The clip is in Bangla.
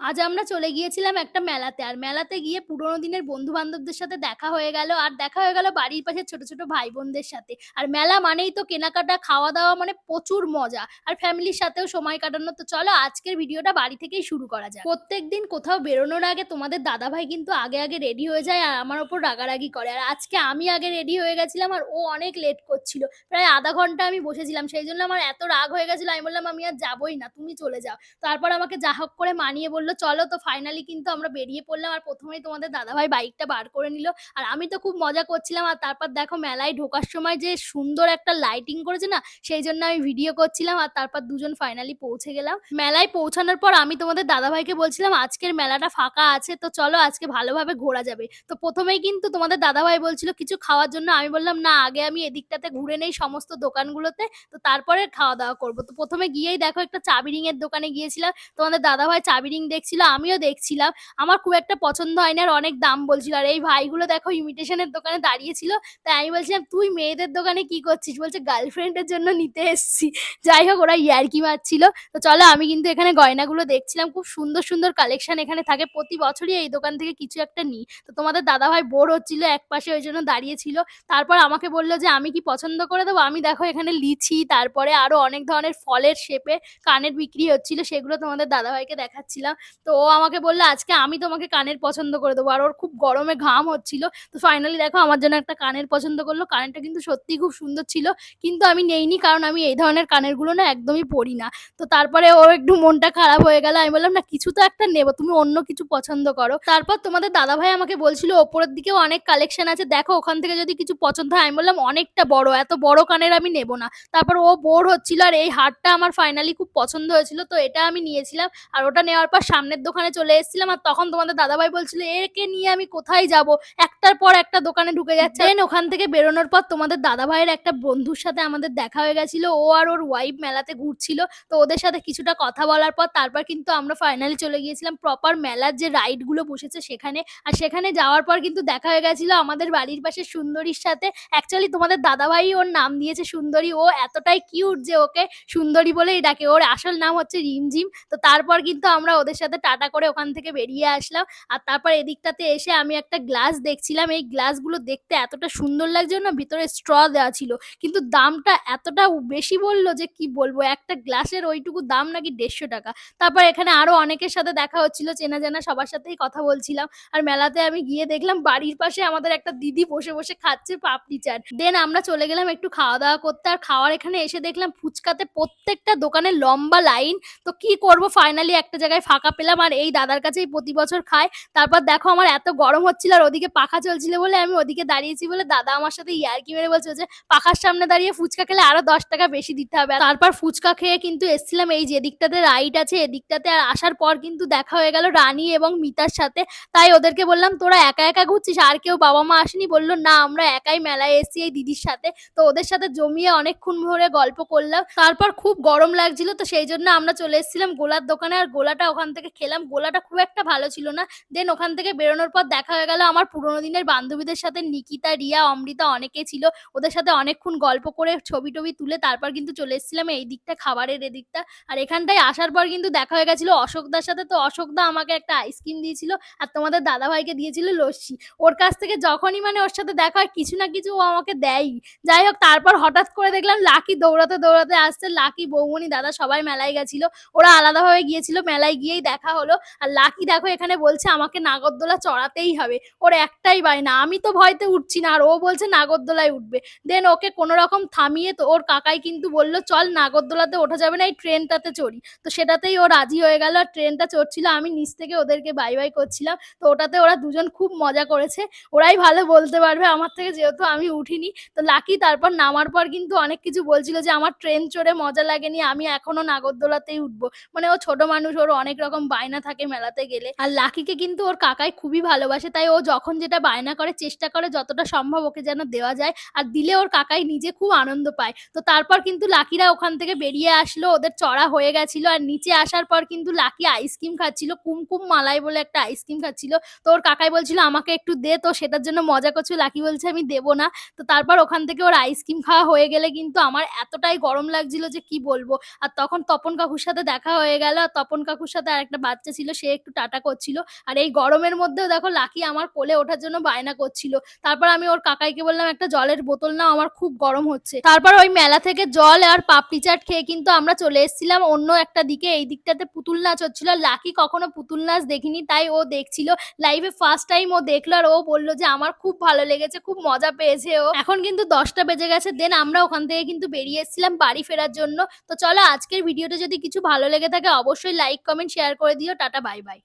আজ আমরা চলে গিয়েছিলাম একটা মেলাতে। আর মেলাতে গিয়ে পুরোনো দিনের বন্ধু-বান্ধবদের সাথে দেখা হয়ে গেল। আর দেখা হয়ে গেল বাড়ির পাশে ছোট, ছোট ভাই-বোনদের সাথে। আর মেলা মানেই তো কেনাকাটা, খাওয়া-দাওয়া মানে প্রচুর মজা। আর ফ্যামিলির সাথেও সময় কাটানো। তো চলো আজকের ভিডিওটা বাড়ি থেকেই শুরু করা যাক। প্রত্যেকদিন কোথাও বেরোনোর আগে তোমাদের দাদাভাই কিন্তু আগে, আগে রেডি হয়ে যায় আর আমার ওপর রাগারাগি করে। আর আজকে আমি আগে রেডি হয়ে গেছিলাম আর ও অনেক লেট করছিল। প্রায় আধা ঘণ্টা আমি বসেছিলাম। সেই জন্য আমার এত রাগ হয়ে গেছিল আমি বললাম, "আমি আর যাবোই না, তুমি চলে যাও।" তারপর আমাকে যা হোক করে মানিয়ে বলল, "চলো।" তো ফাইনালি কিন্তু আমরা বেরিয়ে পড়লাম। আর ১ম এই তোমাদের দাদাভাই বাইকটা বার করে নিল। আর আমি তো খুব মজা করছিলাম। আর তারপর দেখো মেলায় ঢোকার সময় যে সুন্দর একটা লাইটিং করেছে না, সেই জন্য আমি ভিডিও করছিলাম। আর তারপর দুজন ফাইনালি পৌঁছে গেলাম। মেলায় পৌঁছানোর পর আমি তোমাদের দাদাভাইকে বলছিলাম, "আজকের মেলাটা ফাঁকা আছে। তো চলো আজকে ভালোভাবে ঘোরা যাবে।" তো প্রথমেই কিন্তু তোমাদের দাদাভাই বলছিল কিছু খাওয়ার জন্য। আমি বললাম, "না, আগে আমি এদিকটাতে ঘুরে নেই সমস্ত দোকানগুলোতে। তো তারপরে খাওয়া-দাওয়া করব।" তো প্রথমে গিয়েই দেখো একটা চাবি রিং এর দোকানে গিয়েছিলাম। তোমাদের দাদাভাই চাবি রিং দেখছিল, আমিও দেখছিলাম। আমার খুব একটা পছন্দ হয়নি আর অনেক দাম বলছিল। আর এই ভাইগুলো দেখো ইমিটেশন এর দোকানে দাঁড়িয়েছিল তাই আমি বলছিলাম, "তুই মেয়েদের দোকানে কি করছিস?" বলছে, "গার্লফ্রেন্ড এর জন্য নিতে এসছি।" যাই হোক ওরা ইয়ার্কি মারছিল। তো চলো আমি কিন্তু এখানে গয়নাগুলো দেখছিলাম। খুব সুন্দর, সুন্দর কালেকশন এখানে থাকে। প্রতি বছরই এই দোকান থেকে কিছু একটা নিই। তো তোমাদের দাদাভাই বোর হচ্ছিল একপাশে ওইজন্য দাঁড়িয়ে ছিল। তারপর আমাকে বলল যে, "আমি কি পছন্দ করে দেবো?" আমি দেখো এখানে লিচি তারপরে আরও অনেক ধরনের ফলের শেপে কানের বিক্রি হচ্ছিল। সেগুলো তোমাদের দাদাভাইকে দেখাচ্ছিলাম। তো ও আমাকে বলল "আজকে আমি তোমাকে কানের পছন্দ করে দেবো।" আর ওর খুব গরমে ঘাম হচ্ছিল। তো ফাইনালি দেখো আমার জন্য একটা কানের পছন্দ করল। কানেরটা কিন্তু সত্যিই খুব সুন্দর ছিল। কিন্তু আমি নেইনি কারণ আমি এই ধরনের কানেরগুলো না একদমই পড়ি না। তো তারপরে ও একটু মনটা খারাপ হয়ে গেল। আমি বললাম, "না কিছু তো একটা নেব। তুমি অন্য কিছু পছন্দ করো।" তারপর তোমাদের দাদাভাই আমাকে বলছিল, "ওপরের দিকেও অনেক কালেকশন আছে। দেখো ওখান থেকে যদি কিছু পছন্দ হয়।" আমি বললাম, "অনেকটা বড়। এত বড় কানের আমি নেব না।" তারপর ও বোর হচ্ছিল আর এই হারটা আমার ফাইনালি খুব পছন্দ হয়েছিল। তো এটা আমি নিয়েছিলাম। আর ওটা নেওয়ার পর সামনের দোকানে চলে এসেছিলাম। আর তখন তোমাদের দাদাভাই বলছিল, "একে নিয়ে আমি কোথায় যাব? একটার পর একটা দোকানে ঢুকে যাচ্ছে।" দেন ওখান থেকে বেরোনোর পর তোমাদের দাদাভাইয়ের একটা বন্ধুর সাথে আমাদের দেখা হয়ে গেছিল। ও আর ওর ওয়াইফ মেলাতে ঘুরছিল। তো ওদের সাথে কিছুটা কথা বলার পর তারপর কিন্তু আমরা ফাইনালি চলে গিয়েছিলাম প্রপার মেলার যে রাইডগুলো বসেছে সেখানে। আর সেখানে যাওয়ার পর কিন্তু দেখা হয়ে গেছিল আমাদের বাড়ির পাশে সুন্দরীর সাথে। অ্যাকচুয়ালি তোমাদের দাদাভাই ওর নাম দিয়েছে সুন্দরী। ও এতটাই কিউট যে ওকে সুন্দরী বলেই ডাকে। ওর আসল নাম হচ্ছে রিমঝিম। তো তারপর কিন্তু আমরা ওদের সাথে টাটা করে ওখান থেকে বেরিয়ে আসলাম। আর তারপর এদিকটাতে এসে আমি একটা গ্লাস দেখছিলাম। এই গ্লাসগুলো দেখতে এতটা সুন্দর লাগছিল না ভিতরে স্ট্র দেওয়া ছিল। কিন্তু দামটা এতটা বেশি বলল যে কি বলব? একটা গ্লাসের ওইটুকু দাম নাকি ৳১৫০ তারপর এখানে আরও অনেকের সাথে দেখা হচ্ছিল। চেনা জানা সবার সাথেই কথা বলছিলাম। আর মেলাতে আমি গিয়ে দেখলাম বাড়ির পাশে আমাদের একটা দিদি বসে, বসে খাচ্ছে পাপড়ি চাট। দেন আমরা চলে গেলাম একটু খাওয়া-দাওয়া করতে। আর খাওয়ার এখানে এসে দেখলাম ফুচকাতে প্রত্যেকটা দোকানে লম্বা লাইন। তো কি করব ফাইনালি একটা জায়গায় ফাঁকা পেলাম আর এই দাদার কাছেই প্রতি বছর খাই। তারপর দেখো আমার এত গরম হচ্ছিল আর ওদিকে পাখা চলছিল বলে আমি ওদিকে দাঁড়িয়েছি বলে দাদা আমার সাথে ইয়ার্কি মেরে বলছে যে, "পাখার সামনে দাঁড়িয়ে ফুচকা খেলে আরও ৳১০ বেশি দিতে হবে।" তারপর ফুচকা খেয়ে কিন্তু এসছিলাম এই যে এদিকটাতে রাইড আছে এদিকটাতে। আর আসার পর কিন্তু দেখা হয়ে গেল রানী এবং মিতার সাথে। তাই ওদেরকে বললাম, "তোরা একা, একা ঘুরছিস? আর কেউ বাবা-মা আসেনি?" বলল "না আমরা একাই মেলায় এসেছি এই দিদির সাথে।" তো ওদের সাথে জমিয়ে অনেকক্ষণ ধরে গল্প করলাম। তারপর খুব গরম লাগছিল তো সেই জন্য আমরা চলে এসেছিলাম গোলার দোকানে। আর গোলাটা ওখান থেকে খেলাম। গোলাটা খুব একটা ভালো ছিল না। দেন ওখান থেকে বেরোনোর পর দেখা হয়ে গেল আমার পুরোনো দিনের বান্ধবীদের সাথে নিকিতা, রিয়া, অমৃতা অনেকে ছিল। ওদের সাথে অনেকক্ষণ গল্প করে ছবি-টবি তুলে তারপর কিন্তু চলে এসেছিলাম এই দিকটা খাবারের এদিকটা। আর এখানটায় আসার পর কিন্তু দেখা হয়ে গেছিল অশোকদার সাথে। তো অশোকদা আমাকে একটা আইসক্রিম দিয়েছিল আর তোমাদের দাদাভাইকে দিয়েছিল লস্যি। ওর কাছ থেকে যখনই মানে ওর সাথে দেখা হয় কিছু না কিছু ও আমাকে দেয়ই। যাই হোক তারপর হঠাৎ করে দেখলাম লাকি দৌড়াতে, দৌড়াতে আসছে। লাকি, বৌমনি, দাদা সবাই মেলায় গেছিল। ওরা আলাদাভাবে গিয়েছিল। মেলায় গিয়েই দেখা হলো। আর লাকি দেখো এখানে বলছে আমাকে নাগরদোলা চড়াতেই হবে। ওর একটাই বায়না। আমি তো ভয়তে উঠছি না। আর ও বলছে নাগরদোলায় উঠবে। দেন ওকে কোনরকম থামিয়ে তো ওর কাকাই কিন্তু বলল, "চল নাগরদোলাতে ওঠা যাবে না এই ট্রেনটাতে চড়ি।" তো সেটাতেই ও রাজি হয়ে গেল। আর ট্রেনটা চড়ছিল। আমি নিচ থেকে ওদেরকে বাই, বাই করছিলাম। তো ওটাতে ওরা দুজন খুব মজা করেছে। ওরাই ভালো বলতে পারবে আমার থেকে যেহেতু আমি উঠিনি। তো লাকি তারপর নামার পর কিন্তু অনেক কিছু বলছিল যে, "আমার ট্রেন চড়ে মজা লাগেনি। আমি এখনও নাগরদোলাতেই উঠবো।" মানে ও ছোট মানুষ ওর অনেক রকম বায়না থাকে মেলাতে গেলে। আর লাকিকে কিন্তু ওর কাকাই খুবই ভালোবাসে। তাই ও যখন যেটা বায়না করে চেষ্টা করে যতটা সম্ভব ওকে যেন দেওয়া যায়। আর দিলে ওর কাকাই নিজে খুব আনন্দ পায়। তো তারপর কিন্তু লাকিরা ওখান থেকে বেরিয়ে আসলো। ওদের চড়া হয়ে গেছিল। আর নিচে আসার পর কিন্তু লাকি আইসক্রিম খাচ্ছিল। কুমকুম মালাই বলে একটা আইসক্রিম খাচ্ছিল। তো ওর কাকাই বলছিল, "আমাকে একটু দে।" তো সেটার জন্য মজা করছিল। লাকি বলছে, "আমি দেব না।" তো তারপর ওখান থেকে ওর আইসক্রিম খাওয়া হয়ে গেলে কিন্তু আমার এতটাই গরম লাগছিল যে কি বলব। আর তখন তপন কাকুর সাথে দেখা হয়ে গেল। আর তপন কাকুর সাথে আরেকটু একটা বাচ্চা ছিল, সে একটু টাটা করছিল। আর এই গরমের মধ্যেও দেখো, লাকি আমার কোলে ওঠার জন্য বায়না করছিল। তারপর আমি ওর কাকাইকে বললাম, একটা জলের বোতল নাও, আমার খুব গরম হচ্ছে। তারপর ওই মেলা থেকে জল আর পাপড়ি চাট খেয়ে কিন্তু আমরা চলে এসেছিলাম। অন্য একটা দিকে, এই দিকটাতে পুতুল নাচ হচ্ছিল। লাকি কখনো পুতুল নাচ দেখিনি, তাই ও দেখছিল। লাইভে ফার্স্ট টাইম ও দেখল আর ও বলল যে, আমার খুব ভালো লেগেছে, খুব মজা পেয়েছে ও। এখন কিন্তু দশটা বেজে গেছে দেন আমরা ওখান থেকে কিন্তু বেরিয়ে এসেছিলাম বাড়ি ফেরার জন্য। তো চলো, আজকের ভিডিওটা যদি কিছু ভালো লেগে থাকে, অবশ্যই লাইক কমেন্ট শেয়ার করে দিও টাটা বাই বাই।